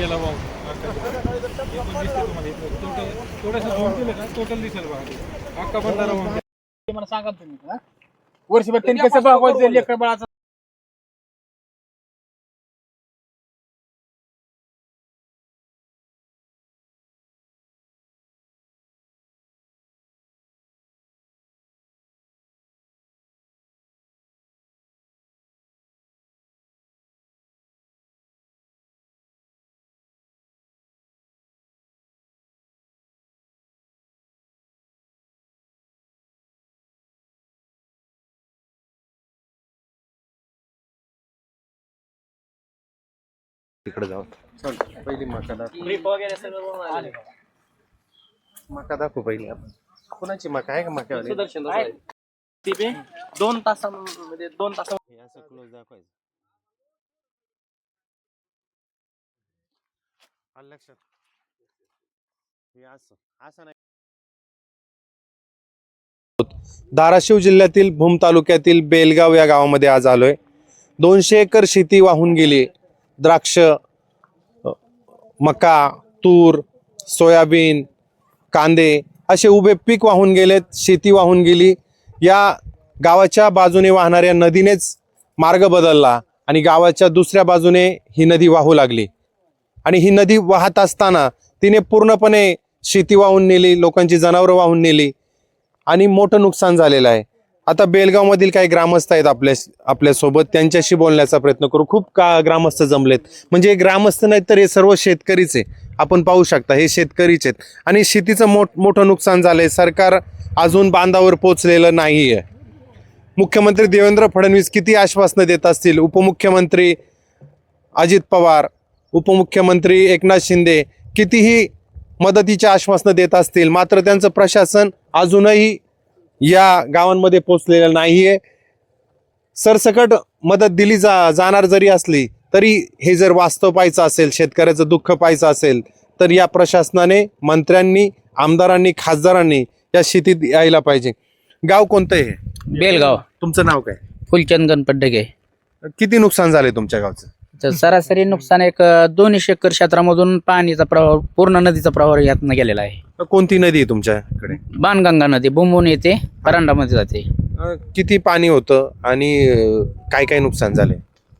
गेला इथं टोटल दिसेल बघा. ते मला सांगा तुम्ही? वर्षभर त्यांनी कसं भागवायचं लेकर बाळाचं तिकडे जाऊ. चल पहिली मका दाखव. वगैरे सगळं आले. मका दाखवू पहिली आपण. कोणाची मका आहे का मका सुदर्शन दोन तासामध्ये दोन तासा असं क्लोज दाखवायचं. आलं लक्षात? हे असं असं नाही. धाराशिव जिल्ह्यातील भूम तालुक्यातील बेलगाव या गावामध्ये आज आलोय. दोनशे एकर शेती वाहून गेली. द्राक्ष मका तूर सोयाबीन कांदे असे उभे पीक वाहून गेलेत शेती वाहून गेली. या गावाच्या बाजूने वाहणाऱ्या नदीनेच मार्ग बदलला आणि गावाच्या दुसऱ्या बाजूने ही नदी वाहू लागली. आणि ही नदी वाहत असताना तिने पूर्णपणे शेती वाहून नेली लोकांची जनावरं वाहून नेली आणि मोठं नुकसान झालेलं आहे. आता बेलगावमधील काही ग्रामस्थ आहेत आपल्या आपल्यासोबत त्यांच्याशी बोलण्याचा प्रयत्न करू. खूप का ग्रामस्थ जमलेत. म्हणजे ग्रामस्थ नाही तर हे सर्व शेतकरीच आहे आपण पाहू शकता हे शेतकरीच आहेत. आणि शेतीचं मोठ मोठं नुकसान झालंय. सरकार अजून बांधावर पोचलेलं नाही आहे मुख्यमंत्री देवेंद्र फडणवीस किती आश्वासनं देत असतील? उपमुख्यमंत्री अजित पवार उपमुख्यमंत्री एकनाथ शिंदे कितीही मदतीची आश्वासनं देत असतील मात्र त्यांचं प्रशासन अजूनही या गावांमध्ये पोचलेलं नाही आहे सरसकट मदत दिली जा जाणार जरी असली तरी हे जर वास्तव पाहायचं असेल शेतकऱ्याचं दुःख पाहायचं असेल तर या प्रशासनाने मंत्र्यांनी आमदारांनी खासदारांनी या शेतीत यायला पाहिजे. गाव कोणतं आहे बेलगाव. तुमचं नाव काय? फुलचंद गणपत ढगे. किती नुकसान झाले तुमच्या गावचं? तर सरासरी नुकसान एक अं, दोनशे एकर क्षेत्रामधून पाणीचा प्रवाह पूर्ण नदीचा प्रवाह यातनं गेलेला आहे. कोणती नदी आहे तुमच्याकडे? बाणगंगा नदी बुंबून येते परांडामध्ये जाते. अं, किती पाणी होतं आणि अं, काय काय नुकसान झाले?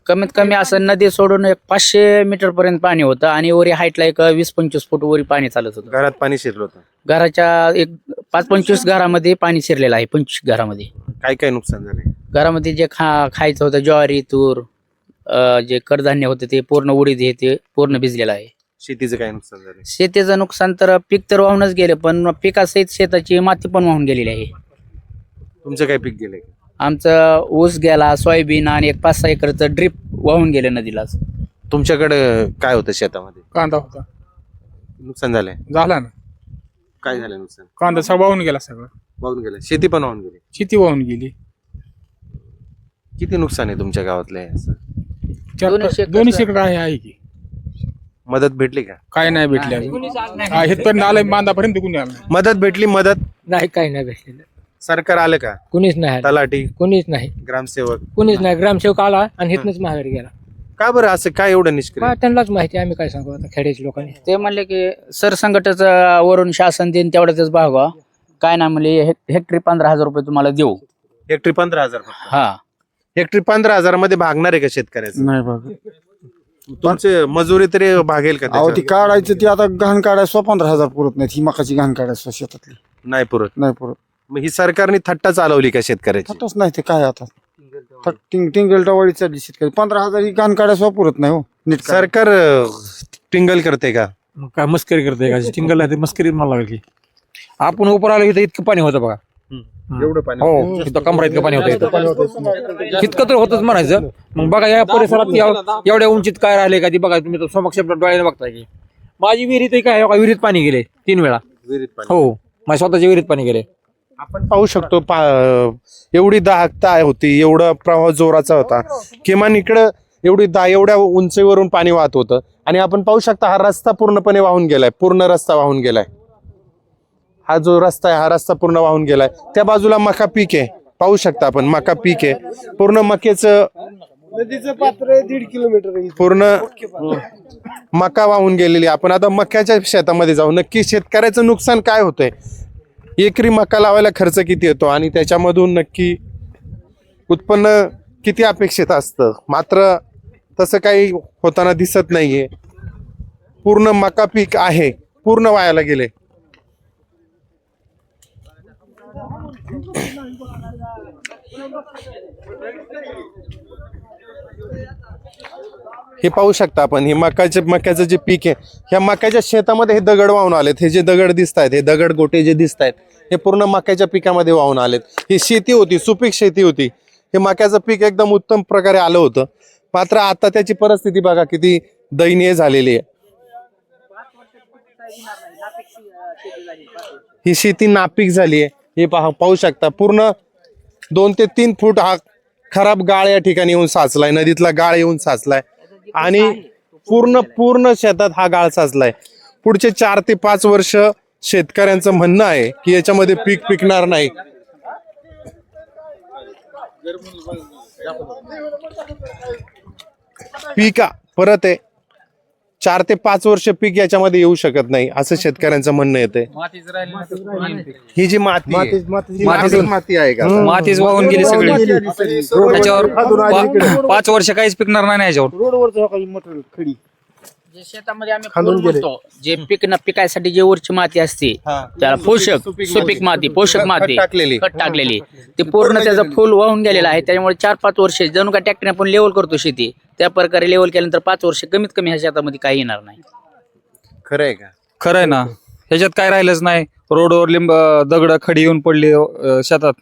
कमीत कमी असं नदी सोडून एक पाचशे मीटर पर्यंत पाणी होतं आणि वरी हाईटला एक वीस पंचवीस फूट वरी पाणी चालत होतं. घरात पाणी शिरलं होतं. घराच्या एक पाच पंचवीस घरामध्ये पाणी शिरलेलं आहे पंचवीस घरामध्ये. काय काय नुकसान झाले? घरामध्ये जे खा खायचं होतं ज्वारी तूर अं, जे कडधान्य होतं ते पूर्ण उडीद हे ते पूर्ण भिजलेलं आहे. शेतीचं काय नुकसान झालं शेतीचं नुकसान तर पीक तर वाहूनच गेले पण पिकासहित शेताची माती पण वाहून गेलेली आहे. तुमचं काय पीक गेले आमचं ऊस गेला सोयाबीन आणि एक पाच सहा एकरचं ड्रीप वाहून गेले नदीलाच तुमच्याकडे काय होतं शेतामध्ये? कांदा होता. नुकसान झालंय? झाला ना. काय झालं नुकसान? कांदा सगळं वाहून गेला सगळं. वाहून गेलं. शेती पण वाहून गेली. शेती वाहून गेली. किती नुकसान आहे तुमच्या गावातलं हे असं? एकर- एकर आहे आहे की? मदत भेटली का? काय नाही भेटले अजून. हा, बांधापर्यंत आलं नाही. मदत भेटली मदत? नाही काही नाही भेटलेलं. सरकार आलं का? कुणीच नाही आलं. तलाठी? कुणीच नाही. ग्रामसेवक? कुणीच नाही. ग्रामसेवक आला आणि इथनच माघारी गेला. का बरं असं काय एवढं निष्क्रिय? मग त्यांनाच माहिती आम्ही काय सांगू आता खेड्याच्या लोकांनी. ते म्हणले की सरसंकटाच वरून शासन देईन तेवढ्याच भागवा काय ना म्हणले हेक- हेक्टरी पंधरा हजार रुपये तुम्हाला देऊ. हेक्टरी पंधरा हजार फक्त. हा. हेक्टरी पंधरा हजारमध्ये भागणार आहे का शेतकऱ्याचं? नाही बघ तुमचे मजुरी तरी भागेल का अहो ती त्याच्यावर? काढायचं ती आता घाण काढायचं पंधरा हजार पुरत नाही ही मकाची घाण काढायचं शेतातली. नाही पुरत. नाही पुरत. मग ही सरकारने थट्टा चालवली का शेतकऱ्याची? थटच नाही ते काय आता? थट- टिंग टिंगल टवाळी चालली शेतकरी. पंधरा हजार ही घाण काढायचं पुरत नाही हो नीट काढ. सरकार अं, टिंगल करते का? मग काय मस्करी करते का? टिंगल ते मस्करी मला लागली. आपण उपर आलो इथं इतकं पाणी होतं बघा. एवढं पाणी हो इथं कमरा इतकं पाणी होतं इथं. इतकं तर होतच म्हणायचं. मग बघा या परिसरात एव- एवढ्या उंचीत काय राहिले का ती बघा तुम्ही तो समक्ष आपल्या डोळ्याने बघताय की. माझी विहिरीत काय हो का विहिरीत पाणी गेले तीन वेळा. विहिरीत पाणी. हो माझ्या स्वतःच्या विहिरीत पाणी गेले. आपण पाहू शकतो पा- एवढी दाहकता होती एवढा प्रवाह जोराचा होता. किमान इकडं एवढी दा एवढ्या उंचीवरून पाणी वाहत होतं. आणि आपण पाहू शकता हा रस्ता पूर्णपणे वाहून गेलाय पूर्ण रस्ता वाहून गेलाय. हा जो रस्ता आहे हा रस्ता पूर्ण वाहून गेलाय. त्या बाजूला मका पीक आहे. पाहू शकता आपण मका पीक आहे. पूर्ण मकेचं नदीचं पात्र दीड किलोमीटर पूर्ण मका वाहून गेलेली आपण आता मक्याच्या शेतामध्ये जाऊ. नक्की शेतकऱ्याचं नुकसान काय होतंय? एकरी मका लावायला खर्च किती येतो? आणि त्याच्यामधून नक्की उत्पन्न किती अपेक्षित असतं? मात्र तसं काही होताना दिसत नाहीये. पूर्ण मका पीक आहे. पूर्ण वायाला गेले. हे पाहू शकता आपण हे मकाचे मक्याचं जे पीक आहे ह्या मक्याच्या शेतामध्ये हे दगड वाहून आलेत. हे जे दगड दिसत आहेत हे दगड गोटे जे दिसत आहेत हे पूर्ण मक्याच्या पिकामध्ये वाहून आलेत. ही शेती होती सुपीक शेती होती. हे मक्याचं पीक एकदम उत्तम प्रकारे आलं होतं. मात्र आता त्याची परिस्थिती बघा किती दयनीय झालेली आहे. ही शेती नापीक झाली आहे. हे पहा पाहू शकता पूर्ण दोन ते तीन फूट हा खराब गाळ या ठिकाणी येऊन साचलाय नदीतला गाळ येऊन साचलाय. आणि पूर्ण पूर्ण शेतात हा गाळ साचलाय. पुढचे चार ते पाच वर्ष शेतकऱ्यांचं म्हणणं आहे की याच्यामध्ये पीक पिकणार नाही. पीक परत आहे चार ते पाच वर्ष पीक याच्यामध्ये येऊ शकत नाही असं शेतकऱ्यांचं म्हणणं येते ही जी माती आहे, नापीक माती आहे का? मातीच वाहून गेली सगळी. त्याच्यावर पा- पाच वर्ष काहीच पिकणार नाही ना याच्यावर. रोडवरचं काही मटेरियल खडी. जे शेतामध्ये आम्ही फुल म्हणतो जे पिक पिकायसाठी जे वरची माती असते हा. त्याला पोषक सुपीक माती. पोषक खत माती. टाकलेली. खत टाकलेली. ते पूर्ण त्याचं फुल वाहून गेलेलं आहे. त्याच्यामुळे चार पाच वर्ष जणू का ट्रॅक्टरने आपण लेवल करतो शेती. त्या प्रकारे लेवल केल्यानंतर पाच वर्ष कमीत कमी ह्या शेतामध्ये काही येणार नाही. खरं आहे का? खरं आहे ना. ह्याच्यात काय राहिलंच नाही. रोडवर लिंब दगड खडी येऊन पडली अं, शेतात.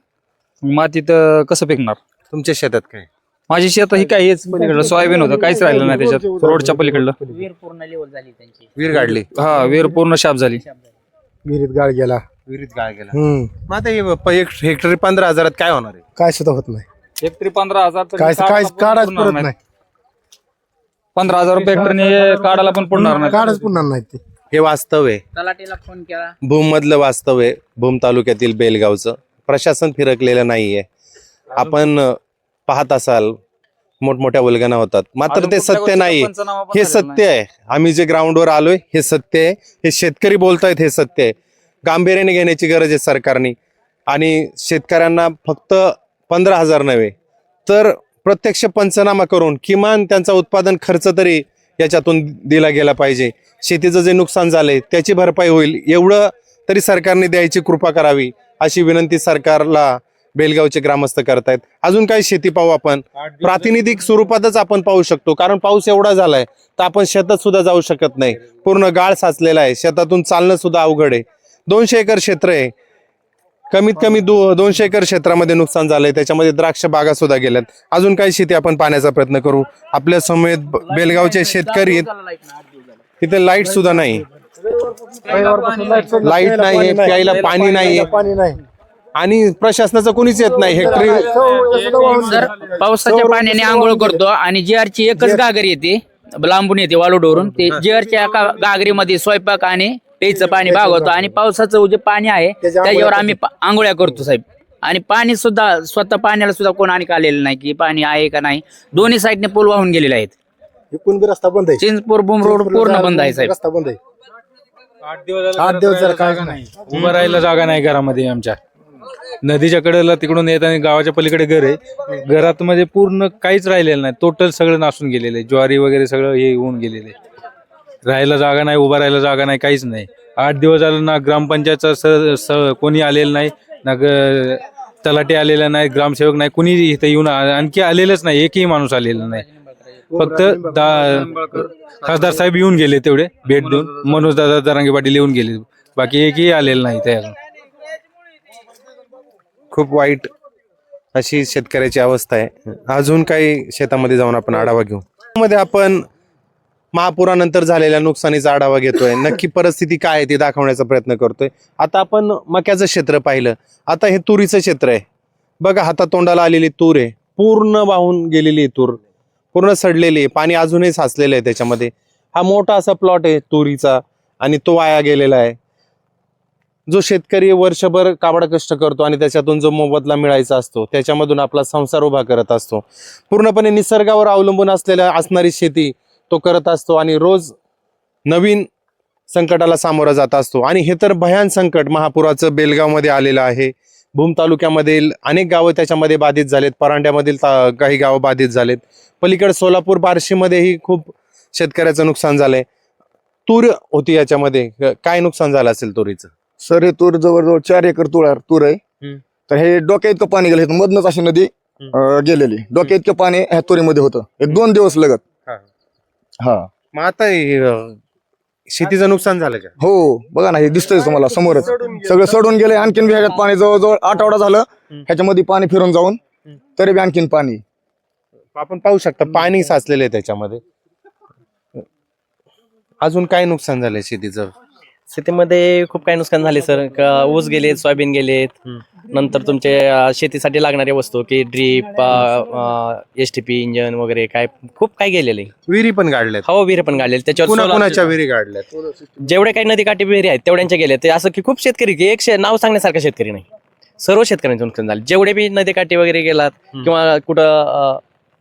मातीत अं, कसं पिकणार? तुमच्या शेतात काय? माझी शेत ही काय हेच पलीकडलं सोयाबीन होतं काहीच राहिलं नाही त्याच्यात रोडच्या पलीकडलं. वीर पूर्ण लेवल झाली त्यांची. वीर गाडली. हा विहीर पूर्ण शाप झाली. विहिरीत गाळ गेला. विहिरीत गाळ गेला. हम्म. मग आता हे प- एक हेक्टरी पंधरा हजारात काय होणार आहे? काय सुद्धा होत नाही. हेक्टरी पंधरा हजार तरी काय काढायला पण काढाच पुरणार परत नाही. नाही. पंधरा हजार रुपये हेक्टरने काढायला पण पुरणार नाही काढच पुन्हा नाही ते. हे वास्तव आहे. तलाठीला फोन केला. भूम मधलं वास्तव आहे. भूम तालुक्यातील बेलगावचं. प्रशासन फिरकलेलं नाहीये. आपण अ, पाहत असाल मोठमोठ्या वल्गना होतात. मात्र ते सत्य नाही हे सत्य आहे. आम्ही जे ग्राउंडवर आलोय हे सत्य आहे. हे शेतकरी बोलतायत हे सत्य आहे. गांभीर्याने घेण्याची गरज आहे सरकारने. आणि शेतकऱ्यांना फक्त पंधरा हजार नव्हे तर प्रत्यक्ष पंचनामा करून किमान त्यांचा उत्पादन खर्च तरी याच्यातून दिला गेला पाहिजे. शेतीचं जे नुकसान झालंय त्याची भरपाई होईल. एवढं तरी सरकारने द्यायची कृपा करावी अशी विनंती सरकारला बेलगावचे ग्रामस्थ करतायत. अजून काही शेती पाहू आपण. प्रातिनिधिक स्वरूपातच आपण पाहू शकतो. कारण पाऊस एवढा झालाय तर आपण शेतात सुद्धा जाऊ शकत नाही. पूर्ण गाळ साचलेला आहे. शेतातून चालणं सुद्धा अवघड आहे. दोनशे एकर क्षेत्र आहे. कमीत कमी दो दोनशे एकर क्षेत्रामध्ये नुकसान झालंय. त्याच्यामध्ये द्राक्ष बागा सुद्धा गेल्यात. अजून काही शेती आपण पाहण्याचा प्रयत्न करू. आपल्या समेत बेलगावचे शेतकरी तिथे लाइट सुद्धा नाही. लाइट नाही प्यायला पाणी नाही पाणी नाही. आणि प्रशासनाचं कोणीच येत नाही हेक्टरी जर पावसाच्या पाण्याने आंघोळ करतो आणि जीआरची एकच गागर येते लांबून येते वालोडवरून. ते जीआरच्या एका गागरीमध्ये स्वयंपाक आणि प्यायचं पाणी भागवतो आणि पावसाचं जे पाणी आहे त्याच्यावर आम्ही पा- आंघोळ्या करतो साहेब. आणि पाणी सुद्धा स्वतः पाण्याला सुद्धा कोण आणि आलेलं नाही की पाणी आहे का नाही. दोन्ही साईडने पूल वाहून गेलेले आहेत. एकूण बी रस्ता बंद आहे. चिंचपूर बुम रोड पूर्ण बंद आहे साहेब. रस्ता बंद आहे. आठ दिवस झाले आठ दिवस जर काय नाही. उभं राहायला जागा नाही घरामध्ये आमच्या. नदीच्या कडेला तिकडून येत आणि गावाच्या पलीकडे घर आहे. घरात म्हणजे पूर्ण काहीच राहिलेलं नाही. टोटल सगळं नासून गेलेलं आहे. ज्वारी वगैरे सगळं हे होऊन गेलेलं आहे. राहायला जागा नाही उभा राहायला जागा नाही काहीच नाही. आठ दिवस झालं ना ग्रामपंचायतचा स स- कोणी आलेलं नाही ना ग- तलाटे आलेला नाही ग्रामसेवक नाही कुणी इथं येऊन आ- आणखी आलेलंच नाही. एकही माणूस आलेला नाही. फक्त दा- खासदार साहेब येऊन गेले तेवढे भेट देऊन. मनोज दादा दरांगे पाटील येऊन गेले. बाकी एकही आलेलं नाही ते अजून. खूप वाईट अशी शेतकऱ्याची अवस्था आहे. अजून काही शेतामध्ये जाऊन आपण आढावा घेऊ. मध्ये आपण महापुरानंतर झालेल्या नुकसानीचा आढावा घेतोय. नक्की परिस्थिती काय आहे ती दाखवण्याचा प्रयत्न करतोय. आता आपण मक्याचं क्षेत्र पाहिलं. आता हे तुरीचं क्षेत्र आहे. बघा हातात तोंडाला आलेली तूर आहे. पूर्ण वाहून गेलेली आहे तूर. पूर्ण सडलेली आहे. पाणी अजूनही साचलेलं आहे त्याच्यामध्ये. हा मोठा असा प्लॉट आहे तुरीचा. आणि तो वाया गेलेला आहे. जो शेतकरी वर्षभर काबड कष्ट करतो आणि त्याच्यातून जो मोबदला मिळायचा असतो त्याच्यामधून आपला संसार उभा करत असतो. पूर्णपणे निसर्गावर अवलंबून असलेल्या असणारी शेती तो करत असतो आणि रोज नवीन संकटाला सामोरा जात असतो. आणि हे तर भयान संकट महापुराचं बेलगावमध्ये आलेलं आहे. भूम तालुक्यामधील अनेक गावं त्याच्यामध्ये बाधित झालेत. परांड्यामधील ता- काही गावं बाधित झालेत. पलीकडे सोलापूर बार्शीमध्येही खूप शेतकऱ्याचं नुकसान झालंय. तूर होती याच्यामध्ये. काय नुकसान झालं असेल तुरीचं? सर हे तूर जवळजवळ चार एकर आहे- तूर आहे. तर हे डोक्या इतकं पाणी गेलं मधनच अशी नदी अं, गेलेली. डोक्या इतकं पाणी ह्या तुरीमध्ये होतं. एक दोन दिवस लगत. हा. हा. मग आता हे, अं, शेतीचं नुकसान झालं का? हो बघा ना हे दिसतंय तुम्हाला समोरच. सगळं सडून गेले आणखीन बी ह्याच्यात पाणी जवळजवळ आठवडा झालं. ह्याच्यामध्ये पाणी फिरून जाऊन तरी बी आणखीन पाणी. आपण पाहू शकता पाणी साचलेलं आहे त्याच्यामध्ये. अजून काय नुकसान झालंय शेतीचं? शेतीमध्ये खूप काही नुकसान झाले सर क- ऊस गेलेत सोयाबीन गेलेत. नंतर तुमचे अ, शेतीसाठी लागणाऱ्या वस्तू की drip S T P engine वगैरे काय खूप काही गेलेले. विहिरी पण गाडल्यात. हवा विहीर पण गाडलेले त्याच्यावर कुणा solar- कुणाच्या विहिरी गाडल्यात? जेवढे काही नदीकाठी विहिरी आहेत तेवढ्यांच्या गेले ते असं की खूप शेतकरी की एक शे- नाव सांगण्यासारखं शेतकरी नाही. सर्व शेतकऱ्यांचे नुकसान झाले. जेवढे बी नदीकाठी वगैरे गेलात किंवा कुठं अ,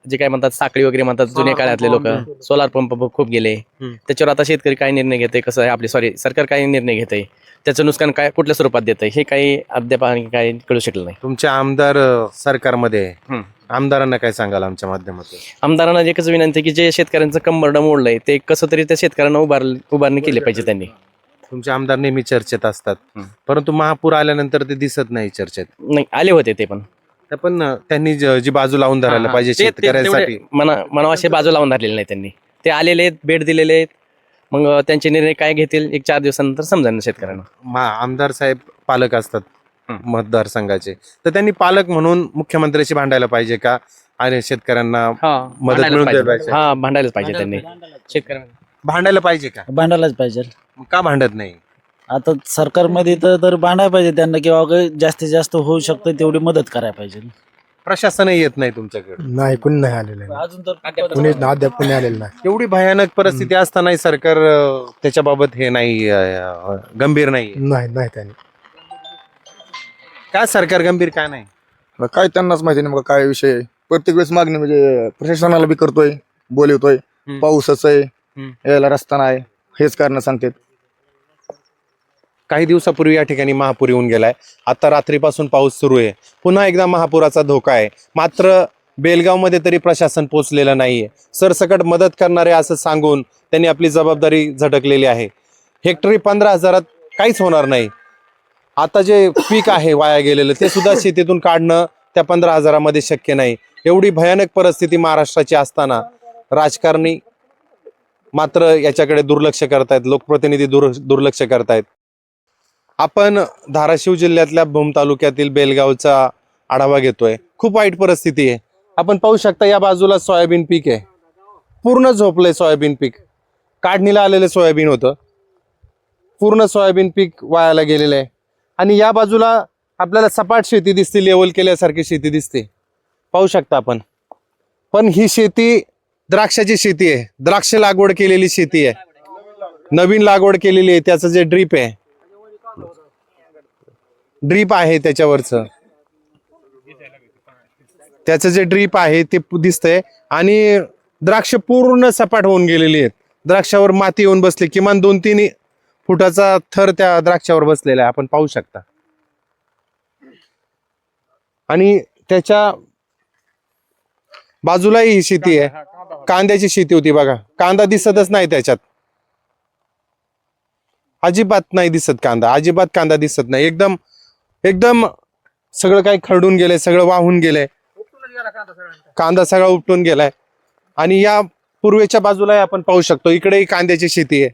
जे काय म्हणतात साखळी वगैरे म्हणतात जुन्या काळातले लोक. सोलार पंप खूप गेले. त्याच्यावर आता शेतकरी काय निर्णय घेते कसं आहे आपली सॉरी सरकार काय निर्णय घेते त्याचं नुकसान काय कुठल्या स्वरूपात देतंय? हे काही अद्याप आणि काही कळू शकलं नाही. तुमचे आमदार सरकारमध्ये आहे. आमदारांना काय सांगाल आमच्या माध्यमातून? आमदारांना एकच विनंती आहे की जे शेतकऱ्यांचं कंबरडं मोडलंय ते कसं तरी त्या शेतकऱ्यांना उभार उभारणी केली पाहिजे त्यांनी. तुमचे आमदार नेहमी चर्चेत असतात. परंतु महापूर आल्यानंतर ते दिसत नाही चर्चेत. नाही आले होते ते पण. पण त्यांनी ज- जी बाजू लावून धरायला हा, पाहिजे ते- ते- शेतकऱ्यांसाठी. तेवढे मना मनावा असे बाजू लावून धरलेले नाही त्यांनी. ते आलेले आहेत भेट दिलेले आहेत. मग त्यांचे निर्णय काय घेतील एक चार दिवसानंतर समजा शेतकऱ्यांना. मा- आमदार साहेब पालक असतात. मतदारसंघाचे. तर त्यांनी पालक म्हणून मुख्यमंत्र्याशी भांडायला पाहिजे का? आणि शेतकऱ्यांना हा मदत भांडायलाच मिळून पाहिजे. हा भांडायलाच पाहिजे त्यांनी. शेतकऱ्यांना. भांडायला पाहिजे का? भांडायलाच पाहिजे. मग का भांडत नाही? आता सरकारमध्ये तर तर भांडायला पाहिजे त्यांना किंवा अगं जास्तीत जास्त होऊ शकतं तेवढी मदत करायला पाहिजे. प्रशासनही येत नाही तुमच्याकडे? नाही कुणी नाही आलेलं अजून तर कुणी अद्याप कुणी आलेलं नाही. एवढी भयानक परिस्थिती असतानाही सरकार अं, त्याच्याबाबत हे नाही अं, गंभीर नाही नाही नाही त्यांनी. का सरकार गंभीर का नाही? आता काय त्यांनाच माहिती नाही मग काय विषय आहे. प्रत्येक वेळेस मागणी म्हणजे प्रशासनाला बी करतोय बोलवतोय. हम्म. पाऊसच आहे हम्म. यायला रस्ता नाही हेच कारण सांगतात. काही दिवसापूर्वी या ठिकाणी महापूर येऊन गेलाय. आता रात्रीपासून पाऊस सुरू आहे. पुन्हा एकदा महापुराचा धोका आहे. मात्र बेलगावमध्ये तरी प्रशासन पोचलेलं नाहीये. सरसकट मदत करणारे असं सांगून त्यांनी आपली जबाबदारी झटकलेली आहे. हेक्टरी पंधरा हजारात काहीच होणार नाही. आता जे पीक आहे वाया गेलेलं ते सुद्धा शेतीतून काढणं त्या पंधरा हजारामध्ये शक्य नाही. एवढी भयानक परिस्थिती महाराष्ट्राची असताना राजकारणी मात्र याच्याकडे दुर्लक्ष करतायत लोकप्रतिनिधी दुर दुर्लक्ष करतायत. आपण धाराशिव जिल्ह्यातल्या भूम तालुक्यातील बेलगावचा आढावा घेतोय. खूप वाईट परिस्थिती आहे. आपण पाहू शकता या बाजूला सोयाबीन पीक आहे. पूर्ण झोपलंय सोयाबीन पीक. काढणीला आलेलं सोयाबीन होतं. पूर्ण सोयाबीन पीक वायाला गेलेलं आहे. आणि या बाजूला आपल्याला सपाट शेती दिसते लेवल केल्यासारखी शेती दिसते. पाहू शकता आपण. पण ही शेती द्राक्षाची शेती आहे. द्राक्ष लागवड केलेली शेती आहे. नवीन लागवड केलेली आहे. त्याचं जे ड्रीप आहे ड्रीप आहे त्याच्यावरचं. त्याचं जे ड्रीप आहे ते दिसतंय. आणि द्राक्ष पूर्ण सपाट होऊन गेलेली आहेत. द्राक्षावर माती येऊन बसली. किमान दोन तीन फुटाचा थर त्या द्राक्षावर बसलेला आहे. आपण पाहू शकता. आणि त्याच्या बाजूलाही ही शेती आहे. कांद्याची शेती होती बघा. कांदा दिसतच नाही त्याच्यात. अजिबात नाही दिसत कांदा. अजिबात कांदा दिसत नाही. एकदम एकदम सगळं काही खरडून गेलंय सगळं वाहून गेलंय कांदा सगळा उपटून गेलाय. आणि या पूर्वेच्या बाजूला आपण पाहू शकतो इकडेही कांद्याची शेती आहे.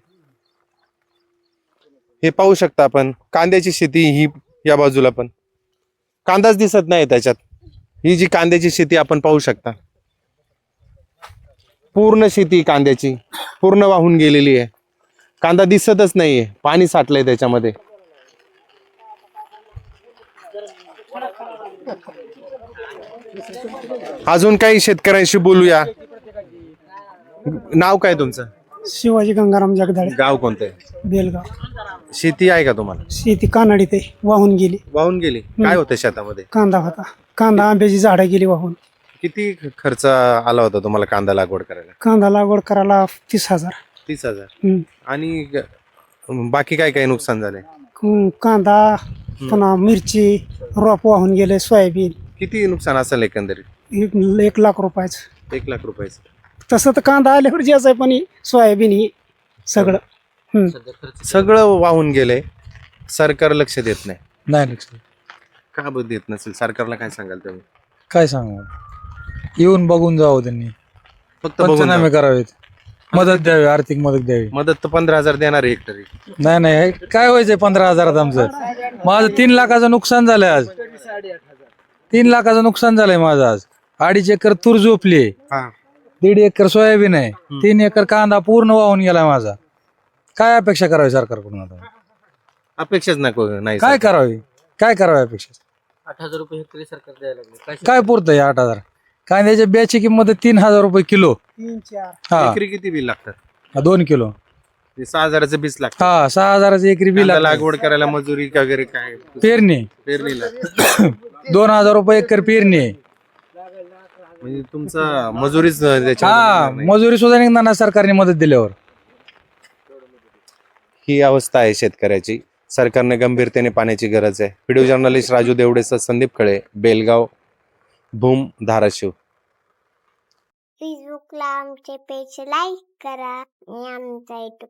हे पाहू शकता आपण कांद्याची शेती ही या बाजूला पण. कांदाच दिसत नाही त्याच्यात. ही जी कांद्याची शेती आपण पाहू शकता. पूर्ण शेती कांद्याची पूर्ण वाहून गेलेली आहे. कांदा दिसतच नाहीये पाणी साठलंय त्याच्यामध्ये. अजून काही शेतकऱ्यांशी बोलूया. नाव काय तुमचं? शिवाजी गंगाराम जगदाळे. गाव कोणतं आहे? बेलगाव. शेती आहे का तुम्हाला? शेती कानाडीत आहे वाहून गेली. वाहून गेली. काय होतं शेतामध्ये? कांदा होता. कांदा आंब्याची झाडं गेली वाहून. किती खर्च आला होता तुम्हाला कांदा लागवड करायला? कांदा लागवड करायला तीस हजार. तीस हजार. हम्म. आणि ग- बाकी काय काय नुकसान हम्म, कांदा पुन्हा मिरची रोप वाहून गेले सोयाबीन. किती नुकसान असेल एकंदरीत? एक एक लाख रुपयाचं. एक लाख रुपयाचं. तसं तर कांदा आल्यावर ज्याच आहे पण ही सोयाबीन ही सगळं. हम्म. सगळं वाहून गेलंय सरकार लक्ष देत नाही. नाही लक्ष का बरं देत नसेल? सरकारला काय सांगाल तुम्ही? काय सांगू? येऊन बघून जावं त्यांनी. फक्त बघून पंचनामे जा. करावेत. मदत द्यावी आर्थिक मदत द्यावी. मदत तर पंधरा हजार देणार आहे हेक्टरी नाही नाही हे काय व्हायचंय पंधरा हजारात आमचं? माझं तीन लाखाचं नुकसान झालंय आज. तीन लाखाचं नुकसान झालंय माझं आज. अडीच एकर तूर झोपली. हा. दीड एकर सोयाबीन आहे. तीन एकर कांदा पूर्ण वाहून गेला माझा. काय अपेक्षा करावी सरकारकडून आता? अपेक्षाच नको नाही काय. करावी? काय करावी अपेक्षा? आठ हजार रुपये हेक्टरी सरकार द्यायला लागले. काय पुरतंय आठ हजार? कांद्याच्या ब्याची किंमत आहे तीन हजार रुपये किलो. तीन चार. हा. एकरी किती बिल लागतात? दोन किलो. ते सहा हजाराचं बीस लागतं. हा सहा हजाराची एकरी बिल कांदा लागवड करायला मजुरी वगैरे काय? पेरणी. पेरणीला. दोन हजार रुपये एकर पेरणी आहे. म्हणजे तुमचा मजुरीच हा. मजुरी सुद्धा निघणार नाही सरकारने मदत दिल्यावर. ही अवस्था आहे शेतकऱ्याची. सरकारने गंभीरतेने पाण्याची गरज आहे. व्हिडिओ जर्नलिस्ट राजू देवडेसह संदीप खळे बेलगाव भूम धाराशिव. फेसबुकला आमचे पेज लाईक करा आणि आमचा युट्यूब